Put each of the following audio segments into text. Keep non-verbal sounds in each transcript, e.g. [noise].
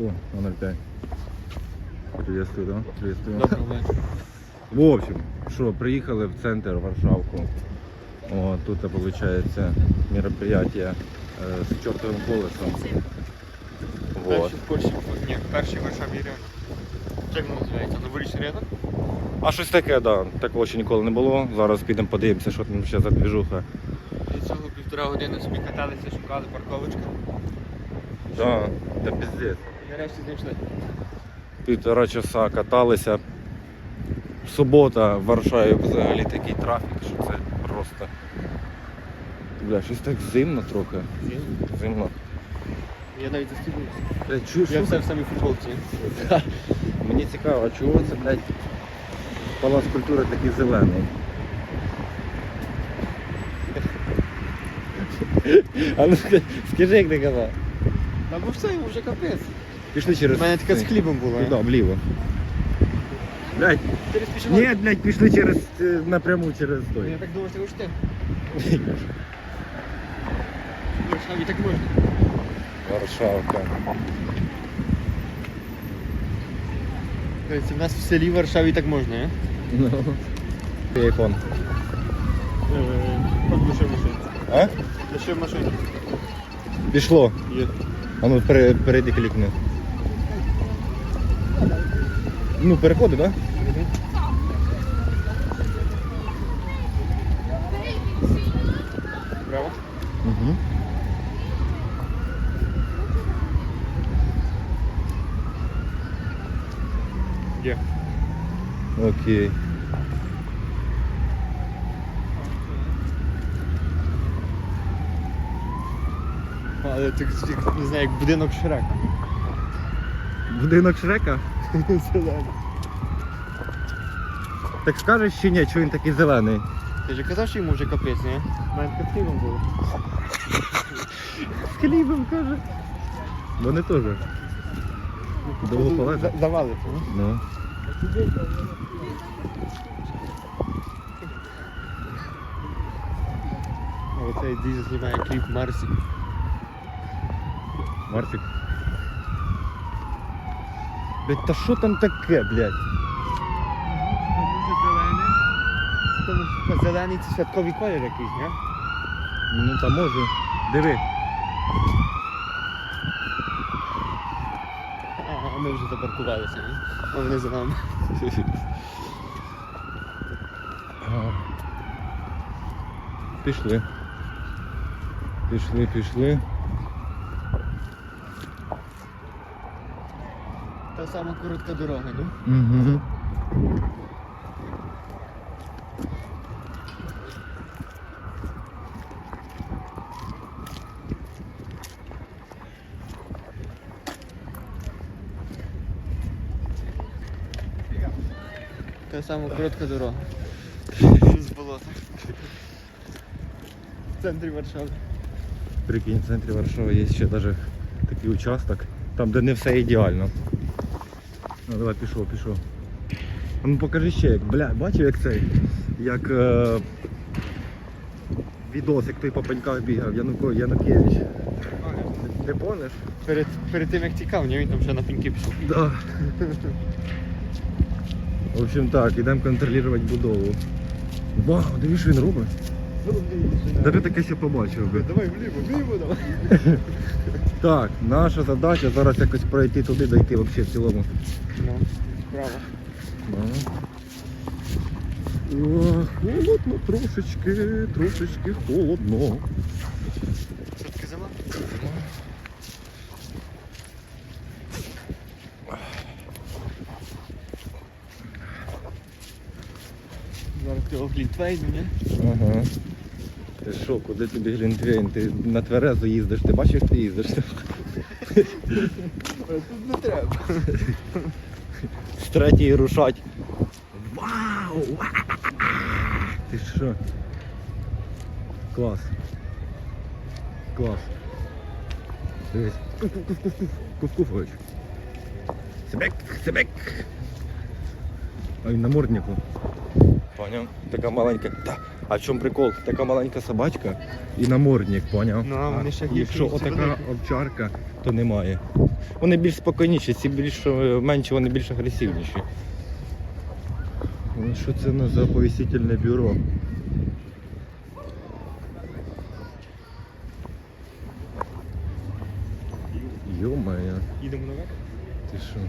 О, 05. Приветствую, да? Приветствую. Доброго вечора. В общем, що, приїхали в центр Варшавку. О, тут, виходить, мероприятие е, з чортовим колесом. Вот. Перший в Польщі, ні, перший в Варшаві ринок. Як воно називається? Новорічний ринок? А щось таке, да. Такого ще ніколи не було. Зараз підемо подивимося, що там ще за движуха. Від цього півтора години собі каталися, шукали парковочку. Да, та піздець. І нарешті знайшли. Півтора часа каталися. Субота в Варшаві взагалі такий трафік, що це просто. Бля, щось так зимно трохи. Зимно. Я навіть застібнувся. Бля, чуєш, Я що все в самій футболці. Мені цікаво, а чого це, блядь, палац культури такий зелений? [laughs] А ну ска- скажи, як ти казав. Та бо все, йому вже капець. Пішли через. У мене така з хлібом була. Туди, вліво. Блядь, Через ні, блядь, пішли через е, напряму через Я так думав, це уж ти. Варшаві так можна. Варшавка. Дивіться, в нас в селі в Варшаві так можна, а? Ну. Айфон. Лише в машині. А? Лише в машині. Пішло. Є. А ну пере, перейди клікни. Ну, переходи, так? Да? Право. Угу. Є. Окей. Але так як, не знаю, як будинок Шрека. Будинок Шрека? Зелений. Так скажеш чи ні, що він такий зелений? Ти ж казав, що йому вже капець, ні? Мене під хлібом було. З хлібом каже. Вони теж. Довго полежать? За- Завалиться, ні? Ну. Оцей дізель знімає кліп Марсі. Марсик. Блять, та що там таке, блядь? Тому зелений це святковий колір якийсь, ні? Ну та може. Диви. А, ми вже запаркувалися, ні? А вони за нами. Пішли. Пішли, пішли. Та сама коротка дорога, ну? Угу. Та сама коротка дорога. З болота. В центрі Варшави. Прикинь, в центрі Варшави є ще даже такий участок, там де не все ідеально. Ну давай пішов, пішов. Ну покажи ще як, бля, бачив як цей, як е, відос, як той по пеньках бігав, Януко, Янукевич. Не помниш? Перед, перед тим як тікав, ні, він там ще на пеньки пішов. Да. В общем так, йдемо контролювати будову. Вау, що він робить. Де ти таке ще побачив би? Давай вліво, вліво давай. [laughs] Так, наша задача зараз якось пройти туди, дойти взагалі в цілому. Ну, справа. О, холодно трошечки, трошечки холодно. Що таке зима? Ти ні? Ага. Ти що, куди тобі глінтвейн? Ти на тверезо їздиш, ти бачиш, ти їздиш? Тут не треба. З третьої рушать. Вау! Ти що? Клас. Клас. Дивись. Куф-куф-куф. Себек, себек. А він Поняв? Така маленька. Та. А в чому прикол? Така маленька собачка і намордник, поняв? Ну, а вони ще Якщо ніж ці отака великі. овчарка, то немає. вони більш спокійніші, ці більш е, менші, вони більш агресивніші. Ну, Що це на за оповістительне бюро? Йо-моє, Їдемо наверх. ти що?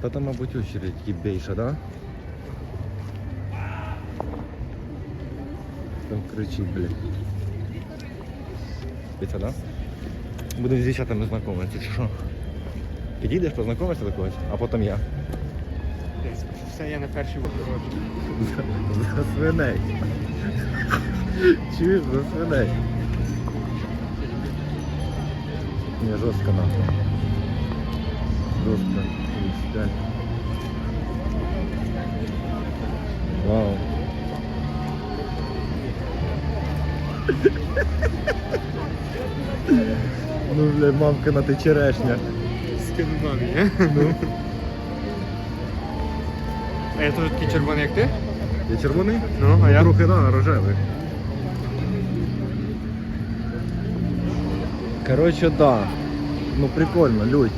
Та там, мабуть, очередь єбейша, да? Там кричить, блядь. Це, да? Будемо з дівчатами знайомитися, чи що? Підійдеш, познайомишся до когось, а потім я. Все, я на першій виходжу. За, за свиней. Чуєш, за свиней. Не, жорстко нахуй. Жорстко. 35. Вау. Ну, бля, мамкина ти черешня. Скину мамі, не? Ну. А я теж такий червоний, як ти? Я червоний? Ну, а я? Трохи, да, рожевий. Короче, да. Ну прикольно, людь.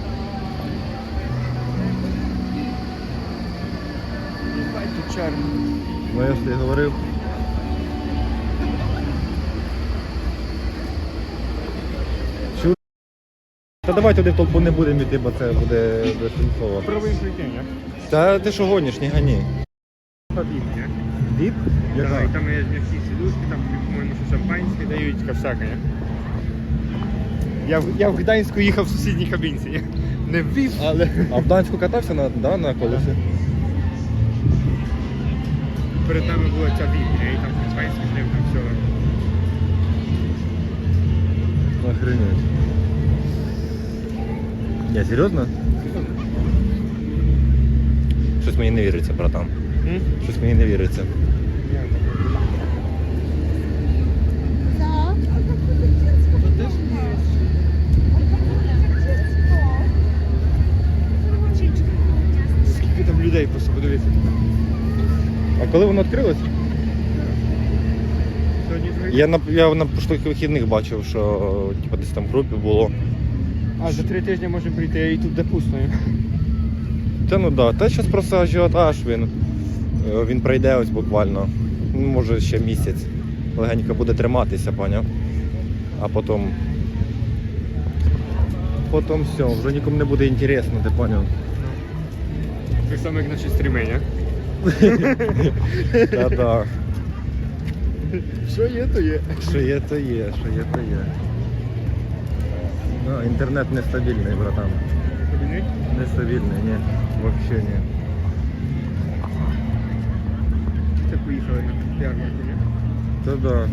Єбать. Ну я ж тобі говорив. Чу... Та давай туди в толпу не будемо йти, бо це буде безсенсово. Пробуємо прийти. Та ти що гониш, не гоні. Побіг, не? Віп? Да, і там є м'які сидушки, там, по-моєму, що шампанське дають, всяка, не? Я, в- я в Гданську їхав в сусідній кабінці. [laughs] не? Ввів, але А в Данську катався на, да, на колесі? Перед нами була ця Біблія, і там з ним, там все. Охренеть. Я серйозно? Щось мені не віриться, братан. М? Щось мені не віриться. Я так. Да. Що теж є? Скільки там людей просто подивіться. А коли воно відкрилось? Я на я на прошлих вихідних бачив, що типу, десь там в групі було. А за три тижні можемо прийти і тут де пусто. Та ну да, та зараз просто ажіотаж він. Е, Він пройде ось буквально. Ну, може ще місяць. Легенько буде триматися, поняв. А потім. Потім все, вже нікому не буде інтересно, ти поняв. Так само, як наші стріми, не? Та-да. Що є, то є. Що є, то є, що є, то є. Да, інтернет нестабільний, братан. Кабінет? Нестабільний, ні. Вообще ні. Це поїхали на ярмарку, не? Та да.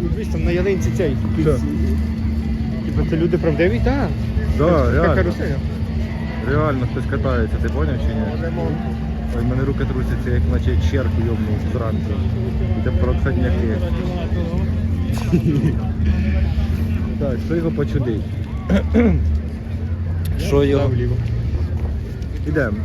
Ну, дивись, там на ялинці цей. Що? Типа це люди правдиві? Так. Да, Така реально. Реально хтось катається, ти поняв чи ні? Ремонт. Ой, мене руки трусяться, як наче черг йобнув зранку. Це процедняки. [laughs] Так, що його почудить? [clears throat] Що його? Ідемо.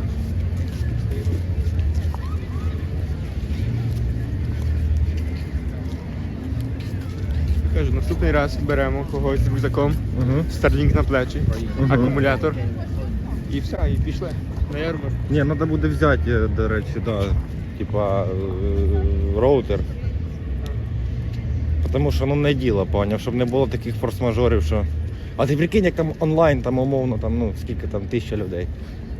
Кажу, наступний раз беремо когось з рюкзаком, старлінг на плечі, акумулятор. І все, і пішли на ярмарку. Ні, треба буде взяти, е, до речі, да, типа е, роутер. Тому що ну не діло, поняв, щоб не було таких форс-мажорів, що. А ти прикинь, як там онлайн, там умовно, там, ну, скільки там, тисяча людей.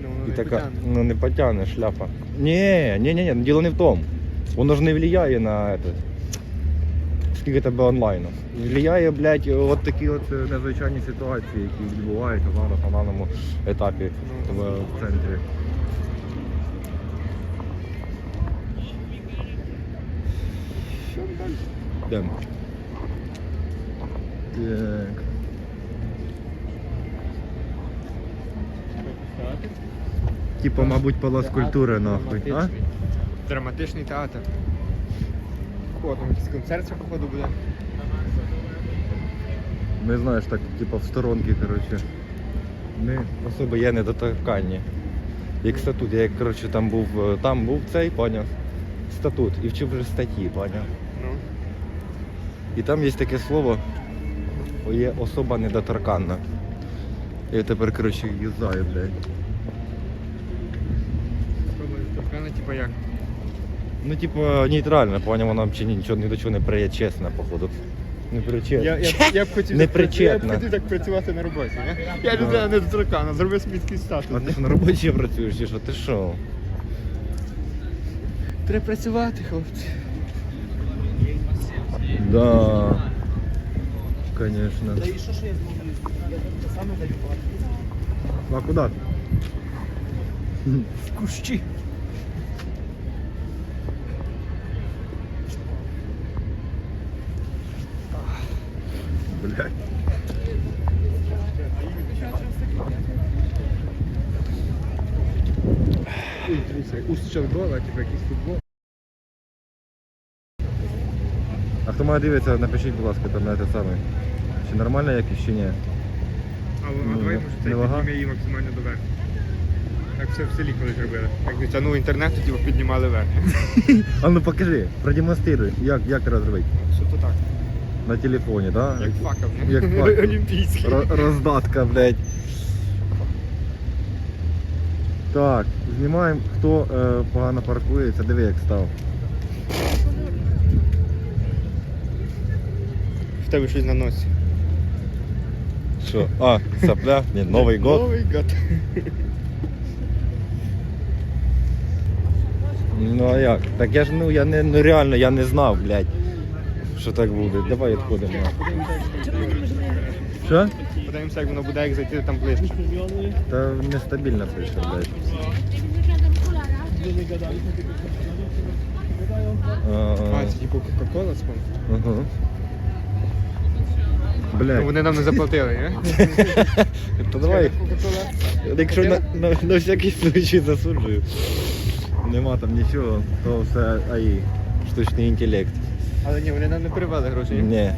Ну, І не така, потягне. ну не потягне шляпа. Ні, ні, ні, ні, діло не в тому. Воно ж не впливає на это, скільки тебе онлайну. Впливає, блядь, от такі от е, незвичайні ситуації, які відбуваються зараз на даному етапі в, центрі. Йдемо. Так. Типа, мабуть, палац культури нахуй. Драматичний театр. О, там якийсь концерт походу буде. Ми знаєш, так, типа в сторонки, коротше. Ми особи є недоторканні. Як статут, я як коротше там був, е, там був цей, поняв. Статут. І вчив вже статті, поняв. Ну. І там є таке слово є особа недоторканна. Я тепер, коротше, їздаю, блядь. Торкана, типа як? Ну, типа, нейтрально, поняв, вона взагалі нічого ні до чого не причесна, походу. Не причесна. Я, я, я б хотів, [laughs] Непричетна. я б хотів так працювати на роботі. Не? Я людина не доторкана, зроби світський статус. А ти ж на роботі ще працюєш, чи що? Ти що? Треба працювати, хлопці. Да. Конечно. Та і що, що я? Я те саме даю А куда? В кущі. Блядь. Уст Чалгова, типу якийсь футбол. А хто має дивиться, напишіть, будь ласка, там на те саме. Чи нормально якісь, чи ні? А, Ну, а давай, може, це підніме її максимально доверху. Так все в селі колись робили. Як витягнув інтернет, тоді піднімали вверх. [laughs] А ну покажи, продемонструй, як, як треба зробити. Що то так? На телефоні, да? Як факел. Як [laughs] факел. Олімпійський. Ро- роздатка, блядь. Так, знімаємо, хто е, погано паркується, диви як став. В тебе щось на носі. Що? А, сапля? Ні, Новий год. Новий год. Ну а як? Так я ж ну я не ну реально я не знав, блядь. Що так буде. Давай відходимо. Що? Подивимося, як воно буде, як зайти там ближче. Та нестабільно пише, блядь. А, А, це типу Кока-Кола спон? Ага. Ну, Блядь. Вони нам не заплатили, не? [laughs] То давай, Кока-Кола. якщо на, на, на всякий случай засуджую. Нема там нічого, то все АІ. Штучний інтелект. Але ні, вони нам не перевели гроші. ні? Ні.